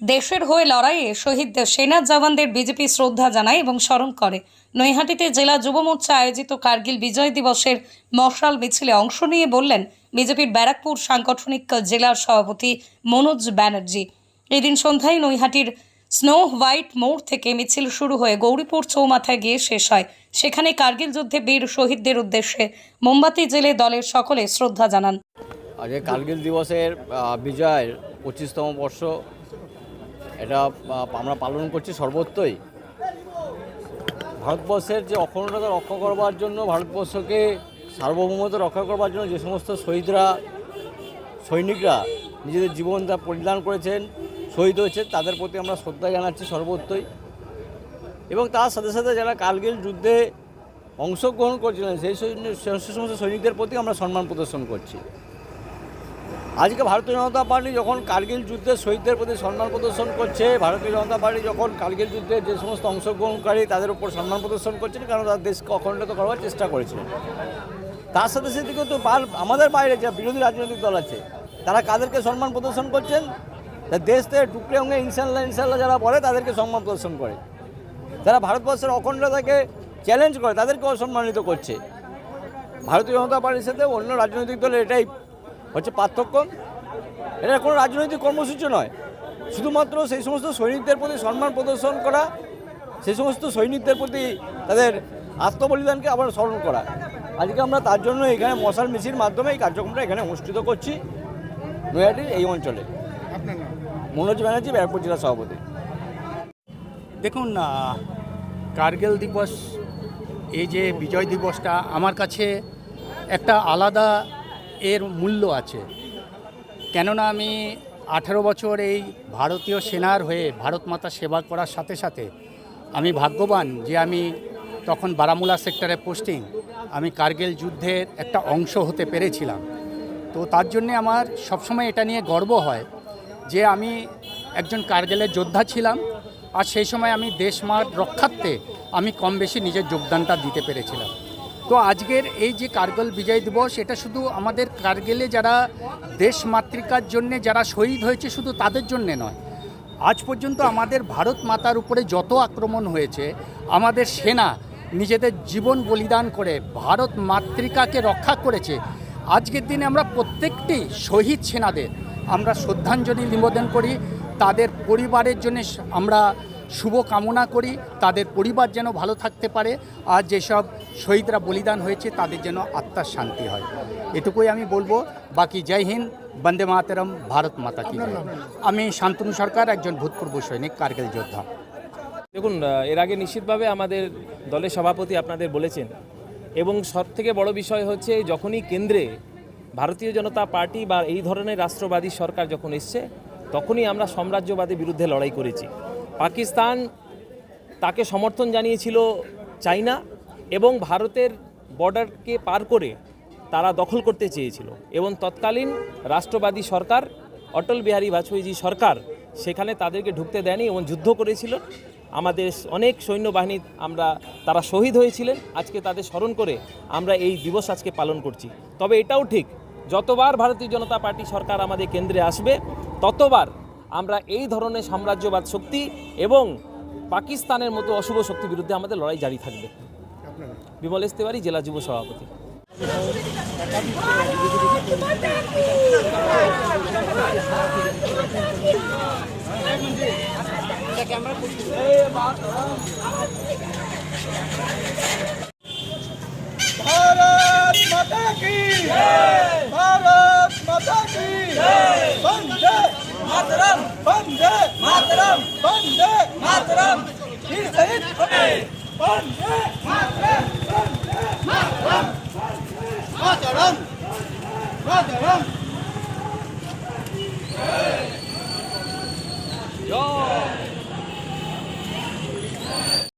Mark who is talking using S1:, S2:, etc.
S1: দেশের হয়ে লড়াইয়ে শহীদ সেনা জওয়ানদের বিজেপি শ্রদ্ধা জানায় এবং স্মরণ করে। নৈহাটিতে জেলা যুব মোর্চা আয়োজিত কার্গিল বিজয় দিবসের মশাল মিছিলে অংশ নিয়ে বললেন বিজেপির ব্যারাকপুর সাংগঠনিক জেলার সভাপতি মনোজ ব্যানার্জি। এদিন সন্ধ্যায় নৈহাটির স্নো হোয়াইট মোড় থেকে মিছিল শুরু হয়ে গৌরীপুর চৌমাথায় গিয়ে শেষ হয়। সেখানে কার্গিল যুদ্ধে বীর শহীদদের উদ্দেশ্যে মোমবাতি জেলে দলের সকলে শ্রদ্ধা জানান।
S2: আজকে কার্গিল দিবসের বিজয়ের পঁচিশতম বর্ষ এটা আমরা পালন করছি সর্বত্রই। ভারতবর্ষের যে অখণ্ডতা রক্ষা করবার জন্য, ভারতবর্ষকে সার্বভৌমত্ব রক্ষা করবার জন্য যে সমস্ত শহীদরা, সৈনিকরা নিজেদের জীবন জীবনটা পরিধান করেছেন, শহীদ হয়েছে তাদের প্রতি আমরা শ্রদ্ধা জানাচ্ছি সর্বত্রই। এবং তার সাথে সাথে যারা কার্গিল যুদ্ধে অংশগ্রহণ করছিলেন সেই সমস্ত সৈনিকদের প্রতি আমরা সম্মান প্রদর্শন করছি। আজকে ভারতীয় জনতা পার্টি যখন কার্গিল যুদ্ধে শহীদদের প্রতি সম্মান প্রদর্শন করছে, ভারতীয় জনতা পার্টি যখন কার্গিল যুদ্ধে যে সমস্ত অংশগ্রহণকারী তাদের উপর সম্মান প্রদর্শন করছেন কারণ তারা দেশকে অখণ্ডিত করবার চেষ্টা করেছিলেন তার সাথে সাথে কিন্তু আমাদের বাইরে যে বিরোধী রাজনৈতিক দল আছে, তারা কাদেরকে সম্মান প্রদর্শন করছেন? দেশ থেকে টুকরে অঙ্গে ইনশাল্লাহ ইনশাল্লাহ যারা বলে তাদেরকে সম্মান প্রদর্শন করে। যারা ভারতবর্ষের অখণ্ডতাকে চ্যালেঞ্জ করে তাদেরকে অসম্মানিত করছে। ভারতীয় জনতা পার্টির সাথে অন্য রাজনৈতিক দলের এটাই হচ্ছে পার্থক্য? এটা কোনো রাজনৈতিক কর্মসূচি নয়। শুধুমাত্র সেই সমস্ত সৈনিকদের প্রতি সম্মান প্রদর্শন করা সেই সমস্ত সৈনিকদের প্রতি তাদের আত্মবলিদানকে আবার স্মরণ করা। আজকে আমরা তার জন্য এখানে মশাল মিছির মাধ্যমে এই কার্যক্রমটা এখানে অনুষ্ঠিত করছি নৈহাটির এই অঞ্চলে। মনোজ ব্যানার্জি ব্যারাকপুর জেলা সভাপতি।
S3: দেখুন কার্গিল দিবস এই যে বিজয় দিবসটা আমার কাছে একটা আলাদা এর মূল্য আছে। কেননা আমি আঠেরো বছর এই ভারতীয় সেনার হয়ে ভারত মাতা সেবা করার সাথে সাথে আমি ভাগ্যবান যে আমি তখন বারামুলা সেক্টরে পোস্টিং, আমি কার্গিল যুদ্ধের একটা অংশ হতে পেরেছিলাম। তো তার জন্যে আমার সবসময় এটা নিয়ে গর্ব হয় যে আমি একজন কার্গিলের যোদ্ধা ছিলাম আর সেই সময় আমি দেশমার রক্ষার্থে আমি কম বেশি নিজের যোগদানটা দিতে পেরেছিলাম। তো আজকের এই যে কার্গল বিজয় দিবস, এটা শুধু আমাদের কার্গিলে যারা দেশ মাতৃকার জন্যে যারা শহীদ হয়েছে শুধু তাদের জন্যে নয়, আজ পর্যন্ত আমাদের ভারত মাতার উপরে যত আক্রমণ হয়েছে, আমাদের সেনা নিজেদের জীবন বলিদান করে ভারত মাতৃকাকে রক্ষা করেছে। আজকের দিনে আমরা প্রত্যেকটি শহীদ সেনাদের আমরা শ্রদ্ধাঞ্জলি নিবেদন করি, তাদের পরিবারের জন্য আমরা শুভ কামনা করি, তাদের পরিবার যেন ভালো থাকতে পারে, আর যেসব শহীদরা বলিদান হয়েছে, তাদের যেন আত্মার শান্তি হয়। এটুকুই আমি বলব। বাকি জয় হিন্দ, বন্দে মাতরম, ভারত মাতা কি আমি শান্তনু সরকার, একজন ভূতপূর্ব সৈনিক, কার্গিল যোদ্ধা।
S4: দেখুন এর আগে নিশ্চিতভাবে আমাদের দলের সভাপতি আপনাদের বলেছেন, এবং সব থেকে বড় বিষয় হচ্ছে, যখনই কেন্দ্রে ভারতীয় জনতা পার্টি বা এই ধরনের রাষ্ট্রবাদী সরকার যখন এসছে, তখনই আমরা সাম্রাজ্যবাদের বিরুদ্ধে লড়াই করেছি। পাকিস্তান তাকে সমর্থন জানিয়েছিল চাইনা এবং ভারতের বর্ডারকে পার করে তারা দখল করতে চেয়েছিল এবং তৎকালীন রাষ্ট্রবাদী সরকার, অটল বিহারী বাজপেয়ীজি সরকার সেখানে তাদেরকে ঢুকতে দেয়নি এবং যুদ্ধ করেছিল। আমাদের অনেক সৈন্যবাহিনী আমরা, তারা শহীদ হয়েছিলেন। আজকে তাদের স্মরণ করে আমরা এই দিবস আজকে পালন করছি। তবে এটাও ঠিক, যতবার ভারতীয় জনতা পার্টি সরকার আমাদের কেন্দ্রে আসবে, ততবার আমরা এই ধরনের সাম্রাজ্যবাদ শক্তি এবং পাকিস্তানের মতো অশুভ শক্তির বিরুদ্ধে আমাদের লড়াই জারি থাকবে। বিমল ইস্তেবারি জেলা যুব সভাপতি।
S5: Camera Rotterdam! Rotterdam!